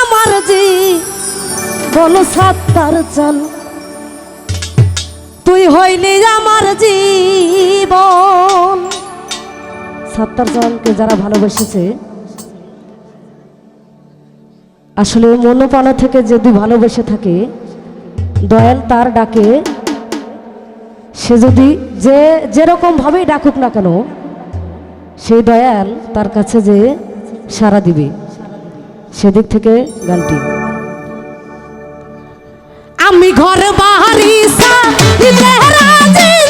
আমার জি বল সাত্তার চান তুই হইলি আমার জীবন। সাত্তার চানকে যারা ভালোবেসেছে, আসলে মনোপানা থেকে যদি ভালোবেসে থাকে, দয়াল তার ডাকে, সে যদি যে যেরকম ভাবেই ডাকুক না কেন, সেই দয়াল তার কাছে যে সারা দিবে। সেদিক থেকে গানটি। আমি ঘর বাহারি সাথে